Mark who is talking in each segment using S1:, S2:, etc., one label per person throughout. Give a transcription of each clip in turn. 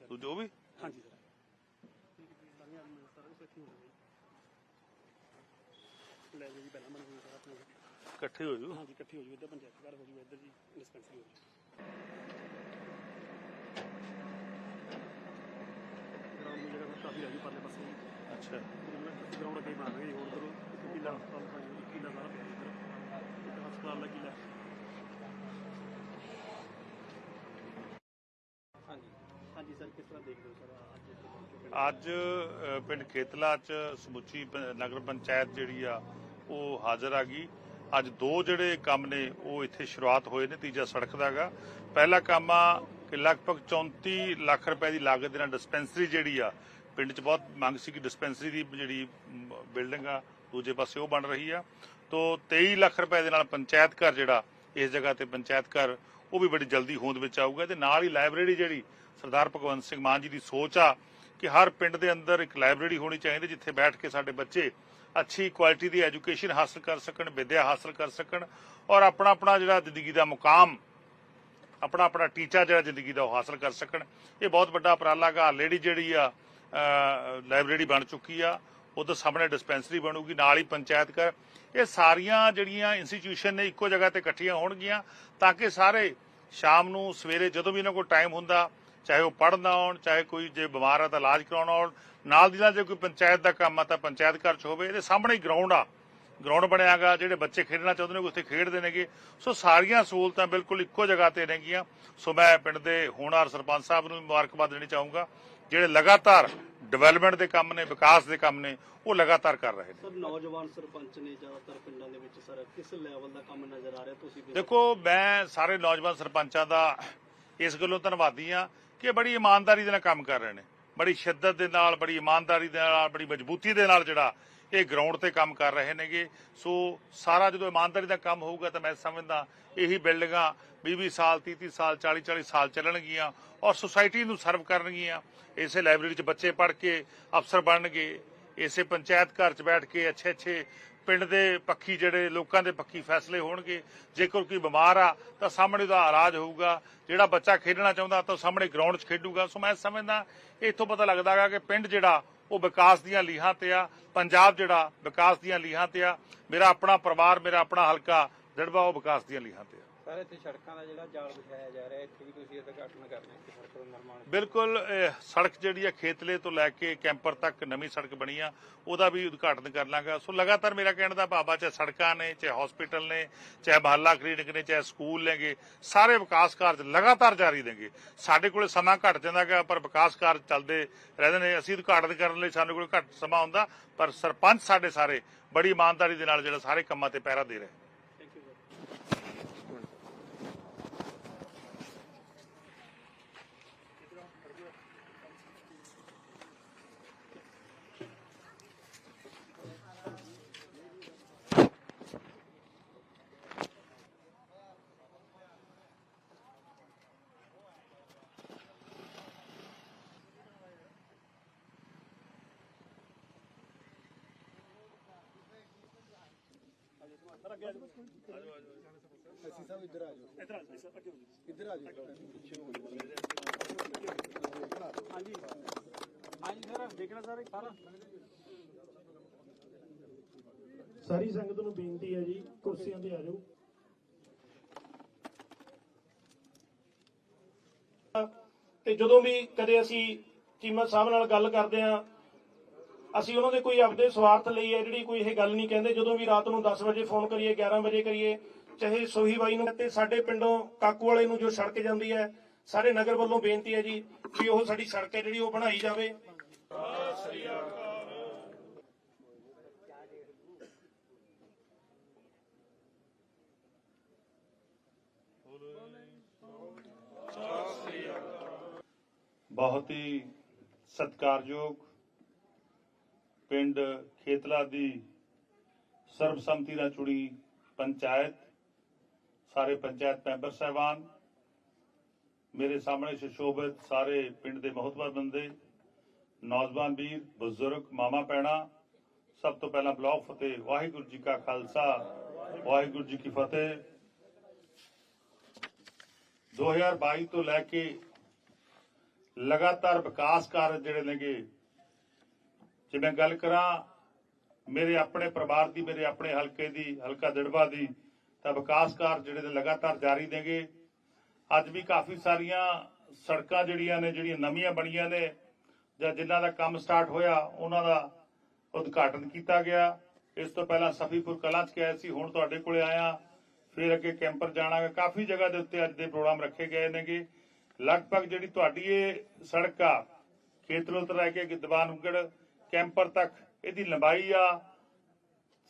S1: ਤਿੰਨ
S2: ਦੂਜੇ ਉਹ ਵੀ
S1: ਹਾਂਜੀ ਸਰ ਸਾਰੀਆਂ ਸਰ ਇਸ ਇੱਥੇ ਹੋਣਗੇ ਲੈ ਜੀ ਪਹਿਲਾਂ ਬਣ ਗਈ ਸਰ ਆਪਣੇ
S2: ਇਕੱਠੇ ਹੋ ਜੂ
S1: ਹਾਂਜੀ ਇਕੱਠੀ ਹੋ ਜੂ ਇੱਧਰ ਪੰਚਾਇਤ ਘਰ ਹੋ ਜੂ ਇੱਧਰ ਜੀ ਡਿਸਪੈਂਸਰੀ ਹੋ ਜੂ ਗਰਾਊਂਡ ਦੀ ਜਗ੍ਹਾ ਕਾਫੀ ਰਹਿ ਗਈ ਪਰਲੇ ਪਾਸੇ।
S2: ਅੱਛਾ।
S1: ਅਸੀਂ ਗਰਾਊਂਡ ਅੱਗੇ ਬਣਾ ਲਾਂਗੇ ਹੋਰ ਕਰੋ ਇੱਕ ਕਿੱਲਾ ਹਸਪਤਾਲ ਪਾਣੀ ਇੱਕ ਕਿੱਲਾ ਸਾਰਾ ਪਿਆ ਇੱਧਰ। ਇੱਕ ਹਸਪਤਾਲ ਦਾ ਕਿੱਲਾ ਹਾਂਜੀ ਹਾਂਜੀ ਸਰ ਕਿਸ ਤਰ੍ਹਾਂ ਦੇਖਦੇ ਹੋ ਸਰ ਅੱਜ ਪਿੰਡ?
S2: ਖੇਤਲਾ ਚ ਸਮੁੱਚੀ ਨਗਰ ਪੰਚਾਇਤ ਜਿਹੜੀ ਆ, ਉਹ ਹਾਜ਼ਰ ਆ ਗਈ। ਅੱਜ ਦੋ ਜਿਹੜੇ ਕੰਮ ਨੇ, ਉਹ ਇੱਥੇ ਸ਼ੁਰੂਆਤ ਹੋਏ ਨੇ, ਤੀਜਾ ਸੜਕ ਦਾਗਾ ਪਹਿਲਾ ਕੰਮ ਆ ਕਿ ਲਗਭਗ 34 ਲੱਖ ਰੁਪਏ ਦੀ ਲਾਗਤ ਦੇ ਨਾਲ ਡਿਸਪੈਂਸਰੀ ਜਿਹੜੀ ਆ, ਪਿੰਡ 'ਚ ਬਹੁਤ ਮੰਗ ਸੀ ਕਿ ਡਿਸਪੈਂਸਰੀ ਦੀ ਜਿਹੜੀ ਬਿਲਡਿੰਗ ਆ, ਦੂਜੇ ਪਾਸੇ ਉਹ ਬਣ ਰਹੀ ਆ। ਤੋਂ 23 ਲੱਖ ਰੁਪਏ ਦੇ ਨਾਲ ਪੰਚਾਇਤ ਘਰ ਜਿਹੜਾ, ਇਸ ਜਗ੍ਹਾ ਤੇ ਪੰਚਾਇਤ ਘਰ, ਉਹ ਵੀ ਬੜੀ ਜਲਦੀ ਹੋਂਦ ਵਿੱਚ ਆਊਗਾ ਤੇ ਨਾਲ ਹੀ ਲਾਇਬ੍ਰੇਰੀ ਜਿਹੜੀ ਸਰਦਾਰ ਭਗਵੰਤ ਸਿੰਘ ਮਾਨ ਜੀ ਦੀ ਸੋਚ ਆ ਕਿ ਹਰ ਪਿੰਡ ਦੇ ਅੰਦਰ ਇੱਕ ਲਾਇਬ੍ਰੇਰੀ ਹੋਣੀ ਚਾਹੀਦੀ, ਜਿੱਥੇ ਬੈਠ ਕੇ ਸਾਡੇ ਬੱਚੇ ਅੱਛੀ ਕੁਆਲਿਟੀ ਦੀ ਐਜੂਕੇਸ਼ਨ ਹਾਸਲ ਕਰ ਸਕਣ, ਵਿੱਦਿਆ ਹਾਸਲ ਕਰ ਸਕਣ ਔਰ ਆਪਣਾ ਆਪਣਾ ਜਿਹੜਾ ਜ਼ਿੰਦਗੀ ਦਾ ਮੁਕਾਮ ਆਪਣਾ ਆਪਣਾ ਟੀਚਾ ਜਿਹੜਾ ਜ਼ਿੰਦਗੀ ਦਾ ਉਹ ਹਾਸਲ ਕਰ ਸਕਣ। ਇਹ ਬਹੁਤ ਵੱਡਾ ਉਪਰਾਲਾ ਆਲਰੇਡੀ ਜਿਹੜੀ ਆ ਲਾਇਬ੍ਰੇਰੀ ਬਣ ਚੁੱਕੀ ਆ, ਉਹਦੇ ਸਾਹਮਣੇ ਡਿਸਪੈਂਸਰੀ ਬਣੂਗੀ, ਨਾਲ ਹੀ ਪੰਚਾਇਤ ਘਰ। ਇਹ ਸਾਰੀਆਂ ਜਿਹੜੀਆਂ ਇੰਸਟੀਟਿਊਸ਼ਨ ਨੇ ਇੱਕੋ ਜਗ੍ਹਾ ਤੇ ਇਕੱਠੀਆਂ ਹੋਣਗੀਆਂ ਤਾਂ ਕਿ ਸਾਰੇ ਸ਼ਾਮ ਨੂੰ ਸਵੇਰੇ ਜਦੋਂ ਵੀ ਇਹਨਾਂ ਕੋਲ ਟਾਈਮ ਹੁੰਦਾ ਚਾਹੇ ਉਹ ਪੜ੍ਹਨ ਆਉਣ ਚਾਹੇ ਕੋਈ ਜੇ ਬਿਮਾਰ ਆ ਤਾਂ ਇਲਾਜ ਕਰਾਉਣ ਆਉਣ। ਨਾਲ ਦੀ ਨਾਲ ਜੇ ਕੋਈ ਪੰਚਾਇਤ ਦਾ ਕੰਮ ਆ ਤਾਂ ਪੰਚਾਇਤ ਘਰ 'ਚ ਹੋਵੇ। ਇਹਦੇ ਸਾਹਮਣੇ ਹੀ ਗਰਾਊਂਡ ਆ। ਗਰਾਊਂਡ ਬਣਿਆਗਾ ਜਿਹੜੇ ਬੱਚੇ ਖੇਡਣਾ ਚਾਹੁੰਦੇ ਨੇ ਉੱਥੇ ਖੇਡਦੇ ਨੇਗੇ। ਸੋ ਸਾਰੀਆਂ ਸਹੂਲਤਾਂ ਬਿਲਕੁਲ ਇੱਕੋ ਜਗ੍ਹਾ ਤੇ ਨੇਗੀਆਂ। ਸੋ ਮੈਂ ਪਿੰਡ ਦੇ ਹੋਣਹਾਰ ਸਰਪੰਚ ਸਾਹਿਬ ਨੂੰ ਵੀ ਮੁਬਾਰਕਬਾਦ ਦੇਣੀ ਚਾਹੂੰਗਾ। ਜਿਹੜੇ ਲਗਾਤਾਰ ਡਿਵੈਲਪਮੈਂਟ ਦੇ ਕੰਮ ਨੇ ਵਿਕਾਸ ਦੇ ਕੰਮ ਨੇ ਉਹ ਲਗਾਤਾਰ ਕਰ ਰਹੇ ਨੇ।
S1: ਸਰ ਨੌਜਵਾਨ ਸਰਪੰਚ ਨੇ ਜ਼ਿਆਦਾਤਰ ਪਿੰਡਾਂ ਦੇ ਵਿੱਚ ਸਰ ਕਿਸ ਲੈਵਲ ਦਾ ਕੰਮ ਨਜ਼ਰ ਆ ਰਿਹਾ ਤੁਸੀਂ
S2: ਦੇਖੋ ਮੈਂ ਸਾਰੇ ਨੌਜਵਾਨ ਸਰਪੰਚਾਂ ਦਾ ਇਸ ਗੱਲੋਂ ਧੰਨਵਾਦੀ ਆ ਕਿ ਬੜੀ ਇਮਾਨਦਾਰੀ ਦੇ ਨਾਲ ਕੰਮ ਕਰ ਰਹੇ ਨੇ। ਬੜੀ ਸ਼ਿੱਦਤ ਦੇ ਨਾਲ, ਬੜੀ ਇਮਾਨਦਾਰੀ ਦੇ ਨਾਲ, ਬੜੀ ਮਜ਼ਬੂਤੀ ਦੇ ਨਾਲ ਜਿਹੜਾ ਇਹ ਗਰਾਊਂਡ ਤੇ ਕੰਮ ਕਰ ਰਹੇ ਨੇਗੇ। ਸੋ ਸਾਰਾ ਜਦੋਂ ਇਮਾਨਦਾਰੀ ਦਾ ਕੰਮ ਹੋਊਗਾ ਤਾਂ ਮੈਂ ਸਮਝਦਾ ਇਹੀ ਬਿਲਡਿੰਗਾਂ 20-20 ਸਾਲ 30-30 ਸਾਲ 40-40 ਸਾਲ ਚੱਲਣਗੀਆਂ ਔਰ ਸੁਸਾਇਟੀ ਨੂੰ ਸਰਵ ਕਰਨਗੀਆਂ। ਇਸੇ ਲਾਇਬ੍ਰੇਰੀ 'ਚ ਬੱਚੇ ਪੜ੍ਹ ਕੇ ਅਫਸਰ ਬਣਨਗੇ। ਇਸੇ ਪੰਚਾਇਤ ਘਰ 'ਚ ਬੈਠ ਕੇ ਅੱਛੇ ਅੱਛੇ ਪਿੰਡ ਦੇ ਪੱਖੀ ਜਿਹੜੇ ਲੋਕਾਂ ਦੇ ਪੱਖੀ ਫੈਸਲੇ ਹੋਣਗੇ, ਜੇਕਰ ਕੋਈ ਬਿਮਾਰ ਆ ਤਾਂ ਸਾਹਮਣੇ ਉਹਦਾ ਇਲਾਜ ਹੋਊਗਾ, ਜਿਹੜਾ ਬੱਚਾ ਖੇਡਣਾ ਚਾਹੁੰਦਾ ਤਾਂ ਸਾਹਮਣੇ ਗਰਾਊਂਡ 'ਚ ਖੇਡੂਗਾ। ਸੋ ਮੈਂ ਸਮਝਦਾ ਇੱਥੋਂ ਪਤਾ ਲੱਗਦਾ ਹੈਗਾ ਕਿ ਪਿੰਡ ਜਿਹੜਾ ਉਹ ਵਿਕਾਸ ਦੀਆਂ ਲੀਹਾਂ ਤੇ ਆ, ਪੰਜਾਬ ਜਿਹੜਾ ਵਿਕਾਸ ਦੀਆਂ ਲੀਹਾਂ ਤੇ ਆ, ਮੇਰਾ ਆਪਣਾ ਪਰਿਵਾਰ, ਮੇਰਾ ਆਪਣਾ ਹਲਕਾ ਦੜਵਾ ਉਹ ਵਿਕਾਸ ਦੀਆਂ ਲੀਹਾਂ ਤੇ ਆ।
S3: ਸਰ ਇੱਥੇ ਸੜਕਾਂ ਦਾ ਜਿਹੜਾ ਜਾਲ ਵਿਛਾਇਆ ਜਾ ਰਿਹਾ ਇੱਥੇ ਵੀ ਤੁਸੀਂ ਉਦਘਾਟਨ ਕਰਨਾ ਹੈ ਸੜਕ ਦਾ ਨਿਰਮਾਣ
S2: ਬਿਲਕੁਲ ਅਹ, ਸੜਕ ਜਿਹੜੀ ਆ ਖੇਤਲੇ ਤੋਂ ਲੈ ਕੇ ਕੈਂਪਰ ਤੱਕ ਨਵੀਂ ਸੜਕ ਬਣੀ ਆ ਉਹਦਾ ਵੀ ਉਦਘਾਟਨ ਕਰ ਲਾਂਗਾ। ਸੋ ਲਗਾਤਾਰ ਮੇਰਾ ਕਹਿਣ ਦਾ ਭਾਵਾ ਚਾਹੇ ਸੜਕਾਂ ਨੇ ਚਾਹੇ ਹਸਪੀਟਲ ਨੇ ਚਾਹੇ ਮਹੱਲਾ ਕਲੀਨਿਕ ਨੇ ਚਾਹੇ ਸਕੂਲ ਨੇਗੇ ਸਾਰੇ ਵਿਕਾਸ ਕਾਰਜ ਲਗਾਤਾਰ ਜਾਰੀ ਨੇਗੇ। ਸਾਡੇ ਕੋਲੇ ਸਮਾਂ ਘਟ ਜਾਂਦਾਗਾ ਪਰ ਵਿਕਾਸ ਕਾਰਜ ਚੱਲਦੇ ਰਹਿੰਦੇ ਨੇ। ਅਸੀਂ ਉਦਘਾਟਨ ਕਰਨ ਲਈ ਸਾਡੇ ਕੋਲ ਘੱਟ ਸਮਾਂ ਹੁੰਦਾ ਪਰ ਸਰਪੰਚ ਸਾਡੇ ਸਾਰੇ ਬੜੀ ਇਮਾਨਦਾਰੀ ਦੇ ਨਾਲ ਜਿਹੜਾ ਸਾਰੇ ਕੰਮਾਂ ਤੇ ਪਹਿਰਾ ਦੇ ਰਹੇ
S1: ਅਸੀਂ ਸਭ ਇੱਧਰ ਆ ਜਾਓ ਇੱਧਰ ਆ ਜਾਓ ਸਰ ਅੱਗੇ ਹੋ ਜਾਓ ਇੱਧਰ ਆ ਜਾਓ ਪਿੱਛੇ ਹੋ ਜਾਓ ਹਾਂਜੀ ਹਾਂਜੀ ਸਰ ਦੇਖਣਾ ਸਰ ਸਾਰਾ ਸਾਰੀ ਸੰਗਤ ਨੂੰ ਬੇਨਤੀ ਹੈ ਜੀ, ਕੁਰਸੀਆਂ ਤੇ ਆ ਜਾਓ। ਤੇ ਜਦੋਂ ਵੀ ਕਦੇ ਅਸੀਂ ਚੀਮਾ ਸਾਹਿਬ ਨਾਲ ਗੱਲ ਕਰਦੇ ਆ ਅਸੀਂ ਉਹਨਾਂ ਦੇ ਕੋਈ ਆਪਦੇ ਸਵਾਰਥ ਲਈ ਹੈ, ਜਿਹੜੀ ਕੋਈ ਇਹ ਗੱਲ ਨਹੀਂ ਕਹਿੰਦੇ, ਜਦੋਂ ਵੀ ਰਾਤ ਨੂੰ 10 ਵਜੇ ਫੋਨ ਕਰੀਏ 11 ਵਜੇ ਕਰੀਏ, ਚਾਹੇ ਸੋਹੀ ਬਾਈ ਨੂੰ ਤੇ ਸਾਡੇ ਪਿੰਡੋਂ ਕਾਕੂ ਵਾਲੇ ਨੂੰ ਜੋ ਸੜਕ ਜਾਂਦੀ ਹੈ, ਸਾਰੇ ਨਗਰ ਵੱਲੋਂ ਬੇਨਤੀ ਹੈ ਜੀ ਵੀ ਉਹ ਸਾਡੀ ਸੜਕ ਹੈ, ਜਿਹੜੀ ਉਹ ਬਣਾਈ ਜਾਵੇ।
S2: ਬਹੁਤ ਹੀ ਸਤਿਕਾਰਯੋਗ ਪਿੰਡ ਖੇਤਲਾ ਦੀ ਸਰਬਸੰਮਤੀ ਨਾਲ ਚੁਣੀ ਪੰਚਾਇਤ, ਸਾਰੇ ਪੰਚਾਇਤ ਮੈਂਬਰ ਸਾਹਿਬਾਨ, ਮੇਰੇ ਸਾਹਮਣੇ ਸੁਸ਼ੋਭਿਤ ਸਾਰੇ ਪਿੰਡ ਦੇ ਮਹਤਵਰ ਬੰਦੇ, ਨੌਜਵਾਨ ਵੀਰ, ਬਜ਼ੁਰਗ, ਮਾਮਾ ਪੈਣਾ ਸਭ ਤੋਂ ਪਹਿਲਾਂ ਬਲਾਕ ਫਤਿਹ, ਵਾਹਿਗੁਰੂ ਜੀ ਕਾ ਖਾਲਸਾ, ਵਾਹਿਗੁਰੂ ਜੀ ਕੀ ਫਤਿਹ। 2022 ਤੋਂ ਲੈ ਕੇ ਲਗਾਤਾਰ ਵਿਕਾਸ ਕਾਰਜ ਜਿਹੜੇ ਨੇਗੇ ਜੇ ਮੈਂ ਗੱਲ ਕਰਾਂ ਮੇਰੇ ਆਪਣੇ ਪਰਿਵਾਰ ਦੀ, ਮੇਰੇ ਆਪਣੇ ਹਲਕੇ ਦੀ, ਹਲਕਾ ਦਿੜਬਾ ਦੀ, ਤਾਂ ਵਿਕਾਸ ਕਾਰਜ ਜਿਹੜੇ ਨੇ ਲਗਾਤਾਰ ਜਾਰੀ ਨੇਗੇ। ਅੱਜ ਵੀ ਕਾਫੀ ਸਾਰੀਆਂ ਸੜਕਾਂ ਜਿਹੜੀਆਂ ਨੇ, ਜਿਹੜੀਆਂ ਨਵੀਆਂ ਬਣੀਆਂ ਨੇ ਜਾਂ ਜਿਨ੍ਹਾਂ ਦਾ ਕੰਮ ਸਟਾਰਟ ਹੋਇਆ, ਉਹਨਾਂ ਦਾ ਉਦਘਾਟਨ ਕੀਤਾ ਗਿਆ। ਇਸ ਤੋਂ ਪਹਿਲਾਂ ਸਫੀਪੁਰ ਕਲਾਂ ਚ ਗਿਆ ਸੀ, ਹੁਣ ਤੁਹਾਡੇ ਕੋਲੇ ਆਇਆ। ਫਿਰ ਅੱਗੇ ਕੈਂਪਰ ਜਾਣਾਗਾ। ਕਾਫੀ ਜਗ੍ਹਾ ਦੇ ਉੱਤੇ ਅੱਜ ਦੇ ਪ੍ਰੋਗਰਾਮ ਰੱਖੇ ਗਏ ਨੇਗੇ। ਲਗਭਗ ਜਿਹੜੀ ਤੁਹਾਡੀ ਇਹ ਸੜਕ ਆ, ਖੇਤਰੋਂ ਤੋਂ ਲੈ ਕੇ ਗਿੱਦਵਾਨਗੜ ਕੈਂਪਰ ਤੱਕ, ਇਹਦੀ ਲੰਬਾਈ ਆ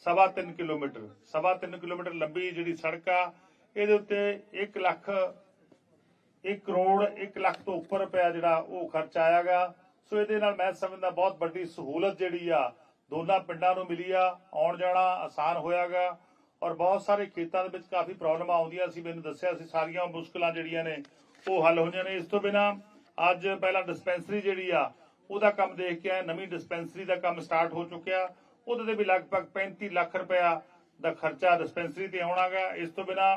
S2: ਸਵਾ ਤਿੰਨ ਕਿਲੋਮੀਟਰ, ਸਵਾ ਤਿੰਨ ਕਿਲੋਮੀਟਰ ਲੰਬੀ ਜਿਹੜੀ ਸੜਕ ਆ, ਇਹਦੇ ਉੱਤੇ 1 ਲੱਖ 1 ਕਰੋੜ 1 ਲੱਖ ਤੋਂ ਉੱਪਰ ਰੁਪਇਆ ਜਿਹੜਾ ਉਹ ਖਰਚ ਆਇਆਗਾ ਸੋ ਇਹਦੇ ਨਾਲ ਮੈਂ ਸਮਝਦਾ ਬਹੁਤ ਵੱਡੀ ਸਹੂਲਤ ਜਿਹੜੀ ਆ, ਦੋਨਾਂ ਪਿੰਡਾਂ ਨੂੰ ਮਿਲੀ ਆ, ਆਉਣ ਜਾਣਾ ਆਸਾਨ ਹੋਇਆਗਾ ਔਰ ਬਹੁਤ ਸਾਰੇ ਖੇਤਾਂ ਦੇ ਵਿੱਚ ਕਾਫੀ ਪ੍ਰੋਬਲਮ ਆਉਂਦੀਆਂ ਸੀ, ਮੈਨੂੰ ਦੱਸਿਆ ਸੀ ਸਾਰੀਆਂ ਮੁਸ਼ਕਲਾਂ ਜਿਹੜੀਆਂ ਨੇ ਉਹ ਹੱਲ ਹੋਈਆਂ ਨੇ। ਇਸ ਤੋਂ ਬਿਨਾ ਅੱਜ ਪਹਿਲਾਂ ਡਿਸਪੈਂਸਰੀ ਜਿਹੜੀ ਆ ਉਹਦਾ ਕੰਮ ਦੇਖ ਕੇ ਆਏ ਨਵੀਂ ਡਿਸਪੈਂਸਰੀ ਦਾ ਕੰਮ ਸਟਾਰਟ ਹੋ ਚੁੱਕਿਆ। ਉਹਦੇ ਤੇ ਵੀ ਲਗਭਗ 35 ਲੱਖ ਰੁਪਇਆ ਦਾ ਖਰਚਾ ਡਿਸਪੈਂਸਰੀ ਤੇ ਆਉਣਾਗਾ ਇਸ ਤੋਂ ਬਿਨਾ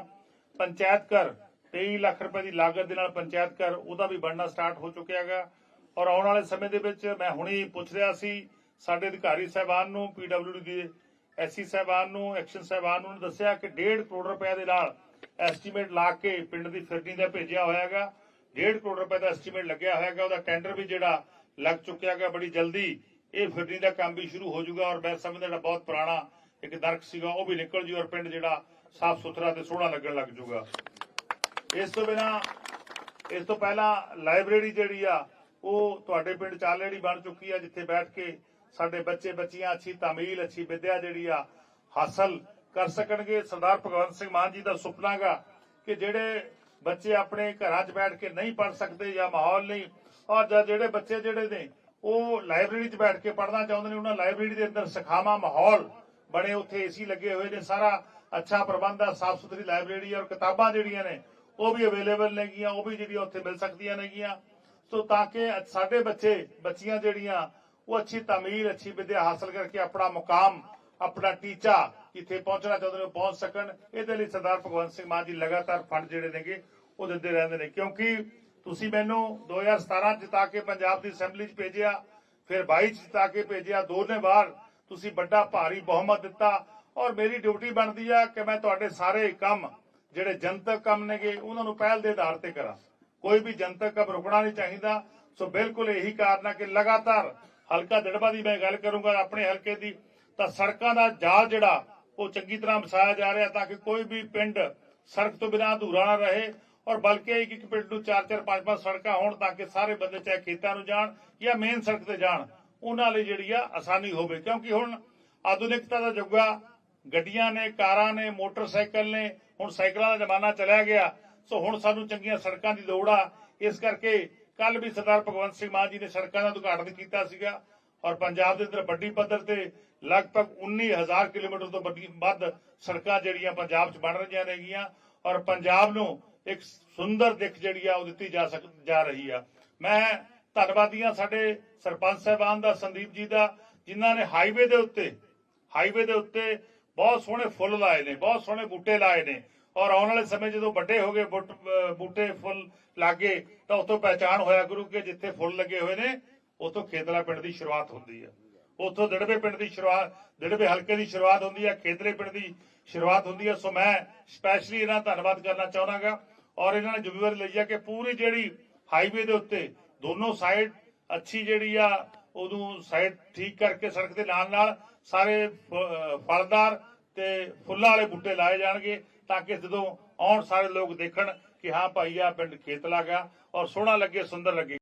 S2: ਪੰਚਾਇਤ ਘਰ 23 ਲੱਖ ਰੁਪਏ ਦੀ ਲਾਗਤ ਦੇ ਨਾਲ ਪੰਚਾਇਤ ਘਰ, ਉਹਦਾ ਵੀ ਬਣਨਾ ਸਟਾਰਟ ਹੋ ਚੁੱਕਿਆ ਹੈਗਾ। ਔਰ ਆਉਣ ਵਾਲੇ ਸਮੇਂ ਦੇ ਵਿੱਚ ਮੈਂ ਹੁਣੀ ਪੁੱਛ ਰਿਹਾ ਸੀ, ਸਾਡੇ ਅਧਿਕਾਰੀ ਸਾਹਿਬਾਨ ਨੂੰ ਪੀਡਬਲਯੂਡੀ ਦੇ ਐਸਸੀ ਸਾਹਿਬਾਨ ਨੂੰ, ਐਕਸ਼ਨ ਸਾਹਿਬਾਨ ਨੂੰ ਦੱਸਿਆ ਕਿ 1.5 ਕਰੋੜ ਰੁਪਏ ਦੇ ਨਾਲ ਐਸਟੀਮੇਟ ਲਾ ਕੇ ਪਿੰਡ ਦੀ ਫਿਰਨੀ ਦਾ ਭੇਜਿਆ ਹੋਇਆ ਹੈਗਾ। 1.5 ਕਰੋੜ ਰੁਪਏ ਦਾ ਐਸਟੀਮੇਟ ਲੱਗਿਆ ਹੋਇਆ ਹੈਗਾ। ਉਹਦਾ ਟੈਂਡਰ ਵੀ ਜਿਹੜਾ ਲੱਗ ਚੁੱਕਿਆ ਹੈਗਾ ਬੜੀ ਜਲਦੀ। ਇਹ ਫਿਰਨੀ ਦਾ ਕੰਮ ਵੀ ਸ਼ੁਰੂ ਹੋ ਜਾਊਗਾ ਔਰ ਮੈਂ ਸਮਝਦਾ ਜਿਹੜਾ ਬਹੁਤ ਪੁਰਾਣਾ ਇੱਕ ਨਰਕ ਸੀਗਾ, ਉਹ ਵੀ ਨਿਕਲ ਜੂ ਔਰ ਪਿੰਡ ਜਿਹੜਾ ਸਾਫ਼ ਸੁਥਰਾ ਤੇ ਸੋਹਣਾ ਲੱਗਣ ਲੱਗ ਜਾਊਗਾ ਇਸ ਤੋਂ ਬਿਨਾ, ਇਸ ਤੋਂ ਪਹਿਲਾਂ ਲਾਇਬ੍ਰੇਰੀ ਜਿਹੜੀ ਆ, ਉਹ ਤੁਹਾਡੇ ਪਿੰਡ ਚ ਆਲਰੇਡੀ ਬਣ ਚੁੱਕੀ ਆ, ਜਿੱਥੇ ਬੈਠ ਕੇ ਸਾਡੇ ਬੱਚੇ, ਬੱਚੀਆਂ ਅੱਛੀ ਤਾਮੀਲ, ਅੱਛੀ ਵਿਦਿਆ ਜਿਹੜੀ ਆ, ਹਾਸਲ ਕਰ ਸਕਣਗੇ। ਸਰਦਾਰ ਭਗਵੰਤ ਸਿੰਘ ਮਾਨ ਜੀ ਦਾ ਸੁਪਨਾ ਗਾ ਕਿ ਜਿਹੜੇ ਬੱਚੇ ਆਪਣੇ ਘਰਾਂ 'ਚ ਬੈਠ ਕੇ ਨਹੀਂ ਪੜ ਸਕਦੇ ਜਾਂ ਮਾਹੌਲ ਨਹੀਂ, ਔਰ ਜਿਹੜੇ ਬੱਚੇ ਜਿਹੜੇ ਨੇ, ਉਹ ਲਾਇਬ੍ਰੇਰੀ 'ਚ ਬੈਠ ਕੇ ਪੜਨਾ ਚਾਹੁੰਦੇ ਨੇ, ਉਹਨਾਂ ਲਾਇਬ੍ਰੇਰੀ ਦੇ ਅੰਦਰ ਸਖਾਵਾ ਮਾਹੌਲ ਬਣੇ, ਉੱਥੇ ਏਸੀ ਲੱਗੇ ਹੋਏ ਨੇ, ਸਾਰਾ ਅੱਛਾ ਪ੍ਰਬੰਧ ਆ ਸਾਫ਼ ਸੁਥਰੀ ਲਾਇਬ੍ਰੇਰੀ ਔਰ ਕਿਤਾਬਾਂ ਜਿਹੜੀਆਂ ਨੇ, ਉਹ ਵੀ ਅਵੇਲੇਬਲ ਨੇਗੀਆਂ ਉਹ ਵੀ ਜਿਹੜੀਆਂ ਉੱਥੇ ਮਿਲ ਸਕਦੀਆਂ ਨੇਗੀਆਂ ਸੋ ਤਾਂ ਕਿ ਸਾਡੇ ਬੱਚੇ, ਬੱਚੀਆਂ ਜਿਹੜੀਆਂ, ਉਹ ਅੱਛੀ ਤਾਮੀਰ ਅੱਛੀ ਵਿਦਿਆ ਹਾਸਲ ਕਰਕੇ ਆਪਣਾ ਮੁਕਾਮ, ਆਪਣਾ ਟੀਚਾ ਜਿੱਥੇ ਪਹੁੰਚਣਾ ਚਾਹੁੰਦੇ ਨੇ ਪਹੁੰਚ ਸਕਣ। ਇਹਦੇ ਲਈ ਸਰਦਾਰ ਭਗਵੰਤ ਸਿੰਘ ਮਾਨ ਜੀ ਲਗਾਤਾਰ ਫੰਡ ਜਿਹੜੇ ਨੇਗੇ, ਉਹ ਦਿੰਦੇ ਰਹਿੰਦੇ ਨੇ। ਕਿਉਂਕਿ ਤੁਸੀਂ ਮੈਨੂੰ 2017 ਚ ਜਿਤਾ ਕੇ ਪੰਜਾਬ ਦੀ ਅਸੈਂਬਲੀ ਚ ਭੇਜਿਆ, ਫਿਰ 22 ਚ ਜਿਤਾ ਕੇ ਭੇਜਿਆ, ਦੋਨੇ ਵਾਰ ਤੁਸੀਂ ਵੱਡਾ ਭਾਰੀ ਬਹੁਮਤ ਦਿੱਤਾ ਔਰ ਮੇਰੀ ਡਿਊਟੀ ਬਣਦੀ ਆ ਕਿ ਮੈਂ ਤੁਹਾਡੇ ਸਾਰੇ ਕੰਮ, ਜਿਹੜੇ ਜਨਤਕ ਕੰਮ ਨੇਗੇ, ਉਹਨਾਂ ਨੂੰ ਪਹਿਲ ਦੇ ਆਧਾਰ ਤੇ ਕਰਾਂ। ਕੋਈ ਵੀ ਜਨਤਕ ਕੰਮ ਰੁਕਣਾ ਨਹੀਂ ਚਾਹੀਦਾ। ਸੋ ਬਿਲਕੁਲ ਇਹੀ ਕਾਰਨ ਆ ਕਿ ਲਗਾਤਾਰ ਹਲਕਾ ਦੜਬਾ ਦੀ ਮੈਂ ਗੱਲ ਕਰੂੰਗਾ ਆਪਣੇ ਹਲਕੇ ਦੀ, ਤਾਂ ਸੜਕਾਂ ਦਾ ਜਾਲ ਜਿਹੜਾ ਉਹ ਚੰਗੀ ਤਰ੍ਹਾਂ ਵਸਾਇਆ ਜਾ ਰਿਹਾ ਤਾਂ ਕਿ ਕੋਈ ਵੀ ਪਿੰਡ ਸੜਕ ਤੋਂ ਬਿਨਾਂ ਅਧੂਰਾ ਨਾ ਰਹੇ ਔਰ ਬਲਕਿ ਇੱਕ ਇੱਕ ਪਿੰਡ ਨੂੰ ਚਾਰ ਚਾਰ ਪੰਜ ਪੰਜ ਸੜਕਾਂ ਹੋਣ ਤਾਂ ਕਿ ਸਾਰੇ ਬੰਦੇ ਚਾਹੇ ਖੇਤਾਂ ਨੂੰ ਜਾਣ ਜਾਂ ਮੇਨ ਸੜਕ ਤੇ ਜਾਣ, ਉਹਨਾਂ ਲਈ ਜਿਹੜੀ ਆ ਆਸਾਨੀ ਹੋਵੇ। ਕਿਉਂਕਿ ਹੁਣ ਆਧੁਨਿਕਤਾ ਦਾ ਯੁੱਗ ਆ, ਗੱਡੀਆਂ ਨੇ, ਕਾਰਾਂ ਨੇ, ਮੋਟਰਸਾਈਕਲ ਨੇ, ਹੁਣ ਸਾਈਕਲਾਂ ਦਾ ਜ਼ਮਾਨਾ ਚਲਿਆ ਗਿਆ। ਸੋ ਹੁਣ ਸਾਨੂੰ ਚੰਗੀਆਂ ਸੜਕਾਂ ਦੀ ਲੋੜ ਆ। ਇਸ ਕਰਕੇ ਕੱਲ ਵੀ ਸਰਦਾਰ ਭਗਵੰਤ ਸਿੰਘ ਮਾਨ ਜੀ ਨੇ ਸੜਕਾਂ ਦਾ ਉਦਘਾਟਨ ਕੀਤਾ ਸੀਗਾ ਔਰ ਪੰਜਾਬ ਦੇ ਅੰਦਰ ਵੱਡੀ ਪੱਧਰ ਤੇ ਲਗਭਗ 19000 ਕਿਲੋਮੀਟਰ ਤੋਂ ਵੱਧ ਸੜਕਾਂ ਜਿਹੜੀਆਂ ਪੰਜਾਬ 'ਚ ਬਣ ਰਹੀਆਂ ਨੇਗੀਆਂ ਔਰ ਪੰਜਾਬ ਨੂੰ ਇੱਕ ਸੁੰਦਰ ਦਿੱਖ ਜਿਹੜੀ ਆ ਉਹ ਦਿੱਤੀ ਜਾ ਸਕ ਜਾ ਰਹੀ ਆ। ਮੈਂ ਧੰਨਵਾਦੀਆਂ ਸਾਡੇ ਸਰਪੰਚ ਸਾਹਿਬਾਨ ਦਾ, ਸੰਦੀਪ ਜੀ ਦਾ, ਜਿਨ੍ਹਾਂ ਨੇ ਹਾਈਵੇ ਦੇ ਉੱਤੇ ਹਾਈਵੇ ਦੇ ਉੱਤੇ ਬਹੁਤ ਸੋਹਣੇ ਫੁੱਲ ਲਾਏ ਨੇ, ਬਹੁਤ ਸੋਹਣੇ ਬੂਟੇ ਲਾਏ ਨੇ ਔਰ ਆਉਣ ਵਾਲੇ ਸਮੇਂ ਜਦੋਂ ਵੱਡੇ ਹੋ ਗਏ ਬੂਟੇ ਫੁੱਲ ਲਾਗੇ ਤਾਂ ਉਤੋਂ ਪਹਿਚਾਣ ਹੋਇਆ ਗੁਰੂ ਕੇ ਜਿੱਥੇ ਫੁੱਲ ਲੱਗੇ ਹੋਏ ਨੇ ਉਤੋਂ ਖੇਤਲਾ ਪਿੰਡ ਦੀ ਸ਼ੁਰੂਆਤ ਹੁੰਦੀ ਹੈ ਉਤੋਂ ਦੜਬੇ ਪਿੰਡ ਦੀ ਸ਼ੁਰੂਆਤ ਦੜਬੇ ਹਲਕੇ ਦੀ ਸ਼ੁਰੂਆਤ ਹੁੰਦੀ ਹੈ ਖੇਤਲੇ ਪਿੰਡ ਦੀ ਸ਼ੁਰੂਆਤ ਹੁੰਦੀ ਹੈ ਸੋ ਮੈਂ ਸਪੈਸ਼ਲੀ ਇਹਨਾਂ ਦਾ ਧੰਨਵਾਦ ਕਰਨਾ ਚਾਹਣਾਗਾ ਔਰ ਇਹਨਾਂ ਨੇ ਜ਼ਿੰਮੇਵਾਰੀ ਲਈ ਹੈ ਕਿ ਪੂਰੀ ਜਿਹੜੀ ਹਾਈਵੇ ਦੇ ਉੱਤੇ ਦੋਨੋਂ ਸਾਈਡ ਅੱਛੀ ਜਿਹੜੀ ਆ ਉਦੋਂ ਸਾਈਡ ਠੀਕ ਕਰਕੇ ਸੜਕ ਦੇ ਨਾਲ ਨਾਲ ਸਾਰੇ ਫਲਦਾਰ ਤੇ ਫੁੱਲਾਂ ਵਾਲੇ ਬੂਟੇ ਲਾਏ ਜਾਣਗੇ ਤਾਂ ਕਿ ਜਦੋਂ ਆਉਣ ਸਾਰੇ ਲੋਕ ਦੇਖਣ ਕਿ ਹਾਂ ਭਾਈ ਆ ਪਿੰਡ ਖੇਤਲਾ ਗਾ ਔਰ ਸੋਹਣਾ ਲੱਗੇ, ਸੁੰਦਰ ਲੱਗੇ।